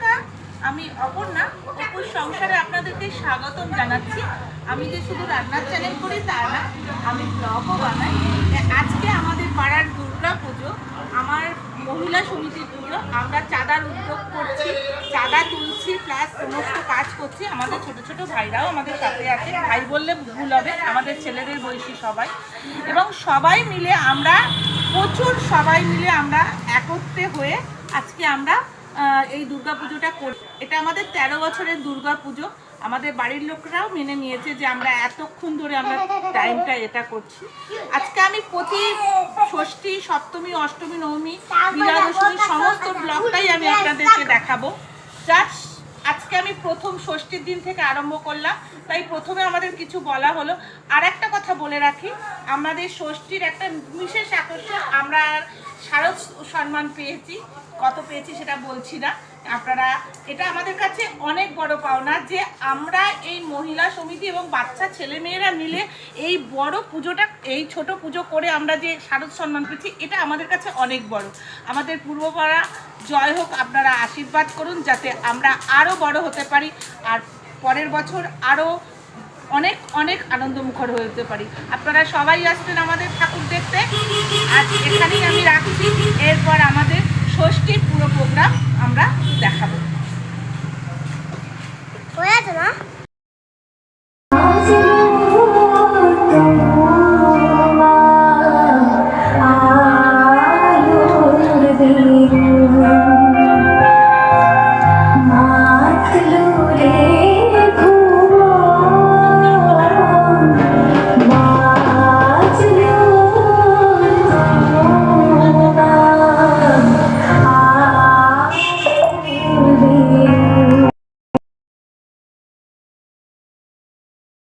নমস্কার, আমি অপর্ণা, অপুর সংসারে আপনাদেরকে স্বাগতম জানাচ্ছি। আমি যে শুধু রান্নার চ্যানেল করি তা না, আমি ব্লগও বানাই। আজকে আমাদের পাড়ার দুর্গা পুজো, আমার মহিলা সমিতির পুজো আমরা চাঁদার উদ্যোগ করছি, চাঁদা তুলছি প্লাস সমস্ত কাজ করছি। আমাদের ছোট ছোট ভাইরাও আমাদের সাথে আছে। ভাই বললে ভুল হবে, আমাদের ছেলেদের বয়সী সবাই। এবং সবাই মিলে আমরা, প্রচুর সবাই মিলে আমরা একত্রে হয়ে আজকে আমরা এই দুর্গা পুজোটা করি। এটা আমাদের তেরো বছরের দুর্গা পুজো আমাদের বাড়ির লোকরাও মেনে নিয়েছে যে আমরা এতক্ষণ ধরে আমরা টাইমটা এটা করছি। আজকে আমি প্রতি ষষ্ঠী, সপ্তমী, অষ্টমী, নবমী বিজয়া দশমী সমস্ত ব্লগটাই আমি আপনাদেরকে দেখাবো। জাস্ট আজকে আমি প্রথম ষষ্ঠীর দিন থেকে আরম্ভ করলাম। তাই প্রথমে আমাদের কিছু বলা হলো। আর একটা কথা বলে রাখি, আমাদের ষষ্ঠীর একটা বিশেষ আকর্ষণ সম্মান পেয়েছি। কত পেয়েছি সেটা বলছি না। আপনারা, এটা আমাদের কাছে অনেক বড় পাওনা যে আমরা এই মহিলা সমিতি এবং বাচ্চা ছেলেমেয়েরা মিলে এই বড় পুজোটা, এই ছোট পুজো করে আমরা যে শারদ সম্মান পেয়েছি, এটা আমাদের কাছে অনেক বড়। আমাদের পূর্বপাড়া, জয় হোক, আপনারা আশীর্বাদ করুন যাতে আমরা আরও বড় হতে পারি আর পরের বছর আরও অনেক অনেক আনন্দমুখর হয়ে যেতে পারি। আপনারা সবাই আসবেন আমাদের ঠাকুর দেখতে। আর এখানেই আমি রাখছি। এরপর আমাদের ষষ্ঠীর পুরো প্রোগ্রাম আমরা দেখাবো